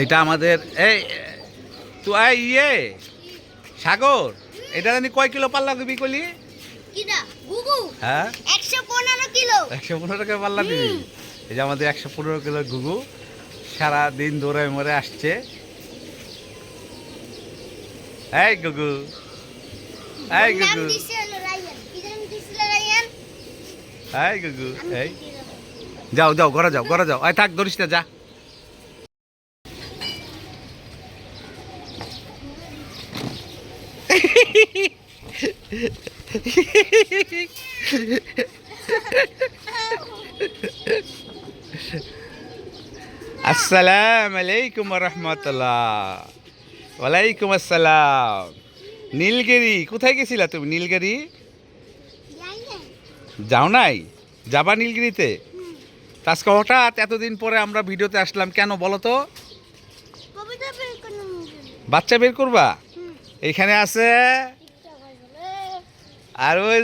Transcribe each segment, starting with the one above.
এইটা আমাদের এই তো ইয়ে সাগর এটা জানি কয় কিলো পাল্লা দিবি কলি হ্যাঁ? একশো পনেরো কিলো। একশো পনেরো পাল্লা দিবি? এই যে আমাদের একশো পনেরো কিলো ঘুঘু সারা দিন দৌড়ে মরে আসছে। এই গুগু এই গুগু। এই গুগু এই। যাও যাও ঘরে যাও ঘরে যাও। আয় থাক ধরিস না যা। আসসালামু আলাইকুম রহমতুল্লাহ। ওয়ালাইকুম আসসালাম। নীলগিরি কোথায় গেছিলা তুমি নীলগিরি? যাও নাই? যাবা নীলগিরিতে? আজকে হঠাৎ এতদিন পরে আমরা ভিডিওতে আসলাম কেন বলো তো? বাচ্চা বের করবা? হুম। এইখানে আছে আর ওই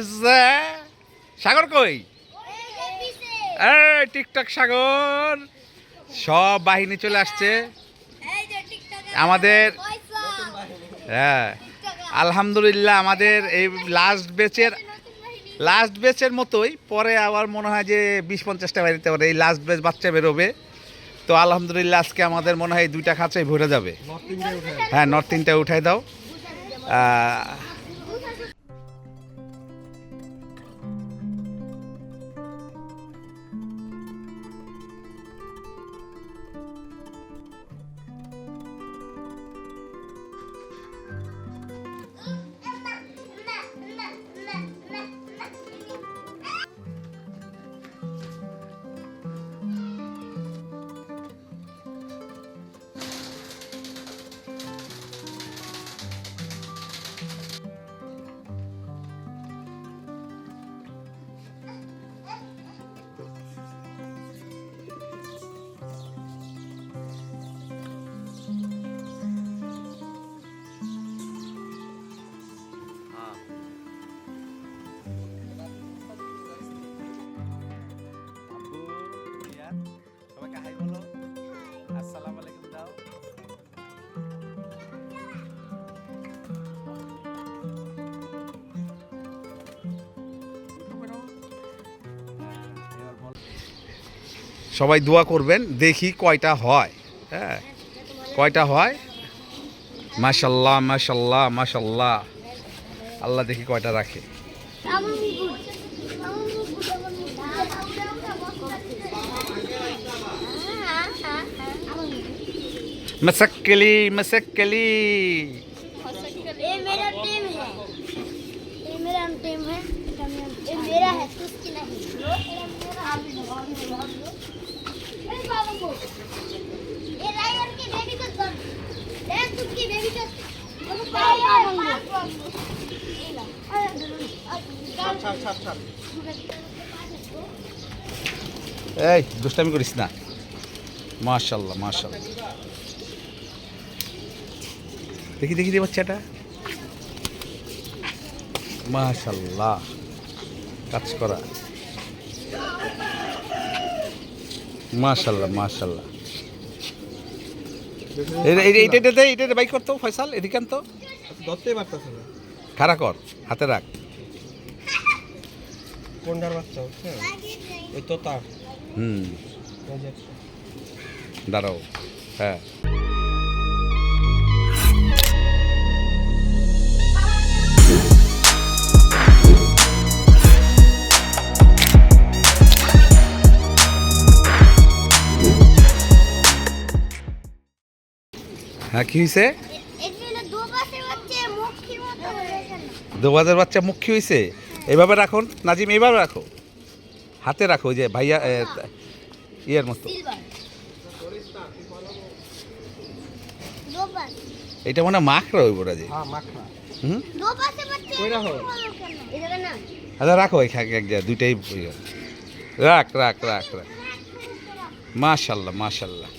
সাগর কই? টিকটক সাগর সব বাহিনী চলে আসছে। আমাদের হ্যাঁ আলহামদুলিল্লাহ আমাদের এই লাস্ট বেচের লাস্ট বেচের মতোই পরে আবার মনে হয় যে বিশ পঞ্চাশটা বেরোতে পারে এই লাস্ট বেচ বাচ্চা বেরোবে। তো আলহামদুলিল্লাহ আজকে আমাদের মনে হয় এই দুইটা খাঁচাই ভরে যাবে। হ্যাঁ নর্থ তিনটা উঠাই দাও। সবাই দোয়া করবেন দেখি কয়টা হয় হ্যাঁ কয়টা হয় মাশাল্লাহ মাশাল্লাহ মাশাল্লাহ আল্লাহ দেখি কয়টা রাখে আমার মুকুট আমার মুকুট আমার মুকুট मसक्कली मसक्कली ये मेरा टीम है ये मेरा टीम है ये मेरा है तू उसकी नहीं এই দুষ্টামি করিস না। মাশাল্লাহ মাশাল্লাহ। দেখি দেখি দিয়ে বাচ্চাটা। মাশাল্লাহ কাজ করা। মাশাল্লাহ মাশাল্লাহ এটা এটা বাইক করতো ফয়সাল এদিকে তো। ধরতেই পারতেছে না। খাড়া কর হাতে রাখ। কোনটার বাচ্চা হচ্ছে? ওই তো তার হুম। দাঁড়াও হ্যাঁ। হ্যাঁ কি হয়েছে দুবাজের বাচ্চা মুখী হয়েছে এভাবে রাখুন। নাজিম এইভাবে রাখো। হাতে রাখো যে ভাইয়া ইয়ের মতো। এটা মনে মাখরা যে হ্যাঁ হুম? জায়গা না আচ্ছা রাখো এক জায়গায় দুইটাই। রাখ রাখ রাখ রাখ। মাশাল্লাহ মাশাল্লাহ।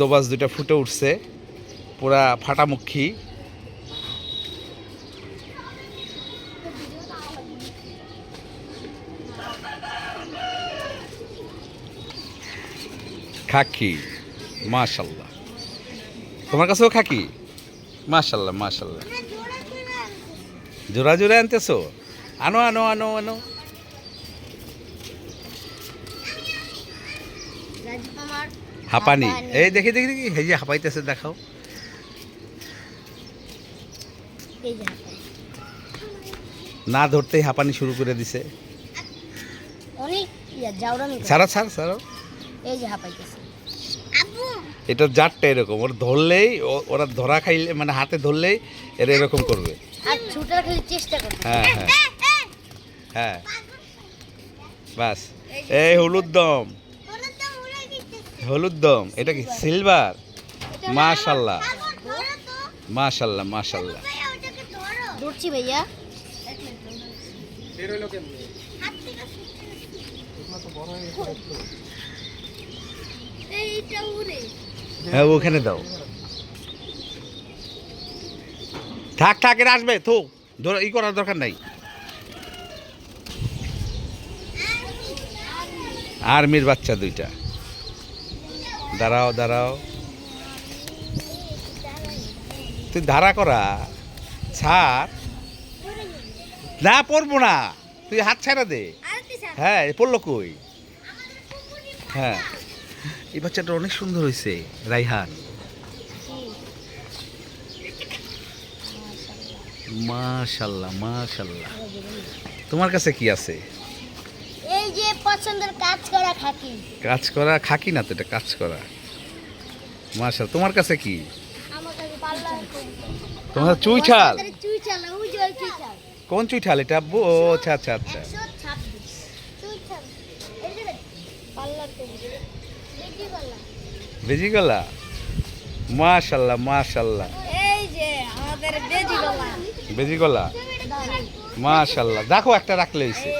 দোবাজ দুইটা ফুটে উঠছে। পুরা ফাটামুখী। খাকি মাশাল্লাহ। তোমার কাছেও খাকি? মাশাল্লাহ মাশাল্লাহ। জোড়া জোড়া আনতেছো? আনো আনো আনো আনো। হাঁপানি। এই দেখি দেখি দেখি। হেজি হাঁপাইতেছে দেখাও। না ধরতেই হাঁপানি শুরু করে দিছে। অনেক। ছাড়া ছাড় ছাড়ো। এই যে হাঁপাইতেছে। এটা জাতটা এরকম ওরা ধরলেই ও- ওরা ধরা খাইলে মানে হাতে ধরলেই এরা এরকম করবে। আর ছুটার খালি চেষ্টা করবে হ্যাঁ হ্যাঁ। হ্যাঁ। বাস। এই হলুদ দম। হলুদ দম। এটা কি সিলভার? মাশাল্লাহ। মাশাল্লাহ মাশাল্লাহ। ধরছি ভাইয়া। হয়ে, ওখানে দাও। থাক থাক আসবে তো ই করার দরকার নাই। আর্মির বাচ্চা দুইটা। দাঁড়াও দাঁড়াও। তুই ধারা করা। ছাড়। না পড়ব না। তুই হাত ছাড়া দে। হ্যাঁ পড়ল কই? হ্যাঁ। এই বাচ্চাটা অনেক সুন্দর হয়েছে রাইহান। মাশাল্লাহ মাশাল্লাহ। তোমার কাছে কি আছে? এই যে পছন্দের কাজ করা খাকি। কাজ করা খাকি না তো এটা কাজ করা। মাশাল তোমার কাছে কি? আমার কাছে পার্লার তোমার চুইঠাল চুইচাল ওই যে চুইচাল কোন চুইঠাল এটা আব্বু ও আচ্ছা আচ্ছা আচ্ছা। একশো ছাব্বিশ। চুইচাল এই যে পার্লার করব দেখি পার্লার বেজি গলা মাশাল্লাহ মাশাল্লাহ। এই যে আমাদের বেজি গলা বেজি গলা মাশাল্লাহ। দেখো একটা রাখলে হইছে।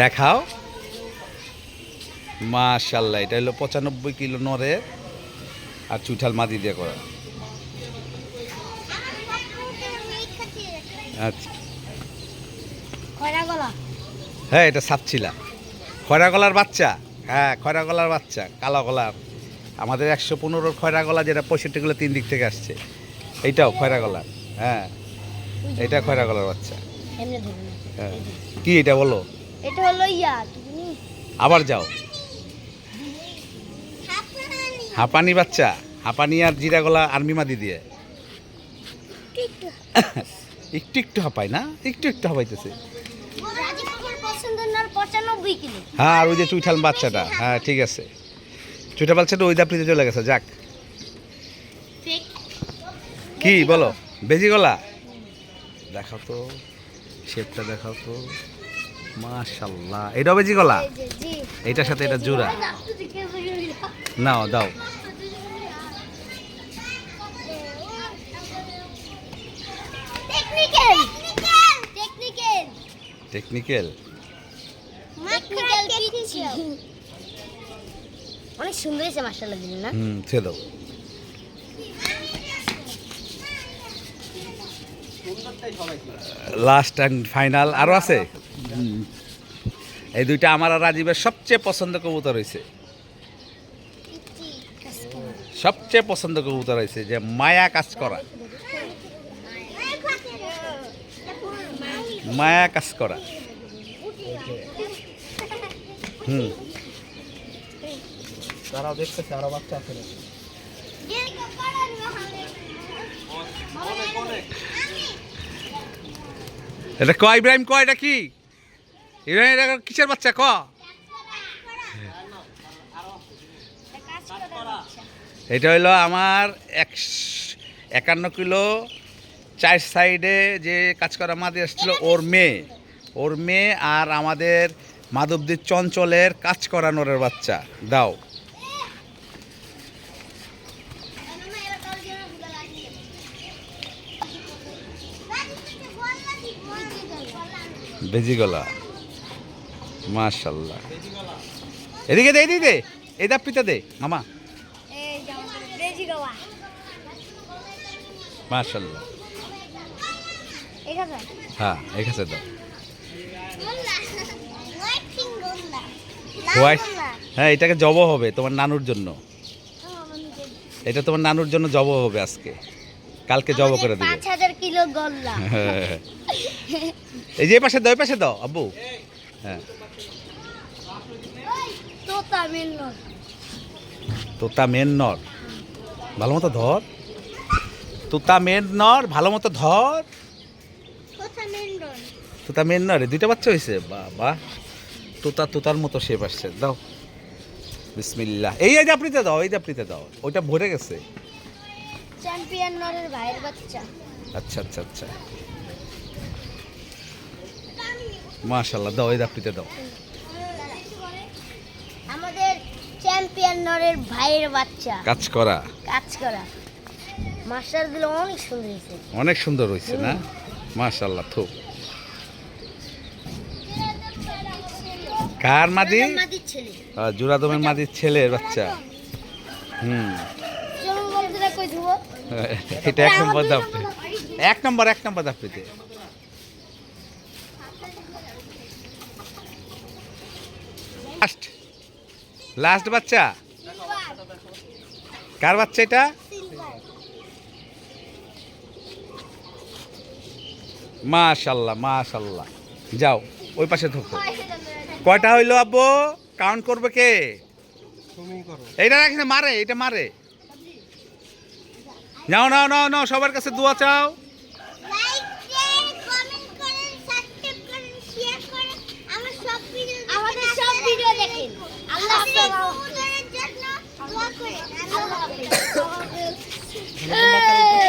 দেখাও। মাশাল্লাহ এটা হলো পঁচানব্বই কিলো নরে আর চুঠাল মাদি দিয়ে করা। আচ্ছা। হ্যাঁ এটা সাপছিলা খয়রা গলার বাচ্চা। হ্যাঁ খয়রা গলার বাচ্চা কালো গলার আমাদের একশো পনেরোর খয়রা গলা যেটা পঁয়ষট্টিগুলো তিন দিক থেকে আসছে। এইটাও খয়রা গলার হ্যাঁ এটা খয়রা গলার বাচ্চা হ্যাঁ। কি এটা বলো? এটা হলো ইয়া আবার যাও। হাঁপানি বাচ্চা হাঁপানি আর জিরা গলা আর্মি মাদি দিয়ে। একটু একটু হাঁপায় না? একটু একটু হাঁপাইতেছে। হ্যাঁ আর ওই যে চুইঠাল বাচ্চাটা। হ্যাঁ ঠিক আছে। চুইঠাল বাচ্চাটা ওই দাপড়িতে চলে গেছে যাক। কি বলো? বেজি গলা? দেখাও তো শেপটা দেখাও তো। মাশাল্লাহ এটাও বেজি গলা এই যে জি। এটার সাথে এটা জোড়া? নাও দাও। টেকনিক্যাল। টেকনিক্যাল। টেকনিক্যাল? টেকনিক্যাল অনেক সুন্দর হয়েছে মাশাআল্লাহ দিন না? হুম দাও সুন্দরটাই সবাই কি লাস্ট অ্যান্ড ফাইনাল আরও আছে? এই দুইটা আমার আর রাজীবের সবচেয়ে পছন্দ কবুতর হয়েছে সবচেয়ে পছন্দ কবুতর হয়েছে যে মায়া কাজ করা। মায়া কাজ করা। হুম। তারাও দেখতেছে আরও বাচ্চা আছে এটা ক, ইব্রাহিম, ক, এটা কি? ইব্রাহিম, এটা কিসের বাচ্চা? ক? এটা হইল আমার এক একান্ন কিলো চার সাইডে যে কাজ করা মাদি আসছিল, ওর মেয়ে। ওর মেয়ে আর আমাদের মাধবদীর চঞ্চলের কাজ করা নোরের বাচ্চা। দাও। বেজিগলা। মাশাল্লাহ। এদিকে দে এদিকে দে। এই দাপিতে দে মামা। বেজি মাশাল্লাহ। হ্যাঁ এখানে দাও। হোয়াইট হ্যাঁ এটাকে জব হবে তোমার নানুর জন্য। এটা তোমার নানুর জন্য জব হবে আজকে। কালকে জব করে দিবে। কিলো গল্লা। এই যে পাশে দাও পাশে দাও আব্বু। হ্যাঁ। তোতা মেল্লন তোতা মেন নর ভালো মতো ধর। তোতা মেন নর ভালো মতো ধর। তোতা মেন নর দুইটা বাচ্চা হয়েছে বাবা। তোতা তোতার মতো শেপ আসছে দাও। বিসমিল্লাহ। এই এই জাপড়িতে দাও এই জাপড়িতে দাও। ওইটা ভরে গেছে। চ্যাম্পিয়ন নরের ভাইয়ের বাচ্চা। আচ্ছা আচ্ছা আচ্ছা। মাশাল্লাহ দাও এই দাও। আমাদের চ্যাম্পিয়ন নরের ভাইয়ের বাচ্চা। কাজ করা। কাজ করা। অনেক সুন্দর হয়েছে। অনেক সুন্দর হয়েছে না? মাশাল্লাহ কার মাদি? ছেলে। জুরাদমের মাদির ছেলের বাচ্চা। হুম। এটা এক নম্বর এক নম্বর এক নম্বর দাপড়িতে লাস্ট লাস্ট বাচ্চা? কার বাচ্চা এটা? মাশাল্লাহ মাশাল্লাহ। যাও ওই পাশে থাকো কয়টা হইল আব্বু? কাউন্ট করবে কে? এইটা রাখিস না, মারে এটা মারে। নাও নাও নাও নাও সবার কাছে দোয়া চাও লাইক শেয়ার কমেন্ট করেন সাবস্ক্রাইব করেন শেয়ার করেন আমার সব ভিডিও আমাদের সব ভিডিও দেখেন। আল্লাহ আপনার জন্য দোয়া করেন। আল্লাহ হাফেজ।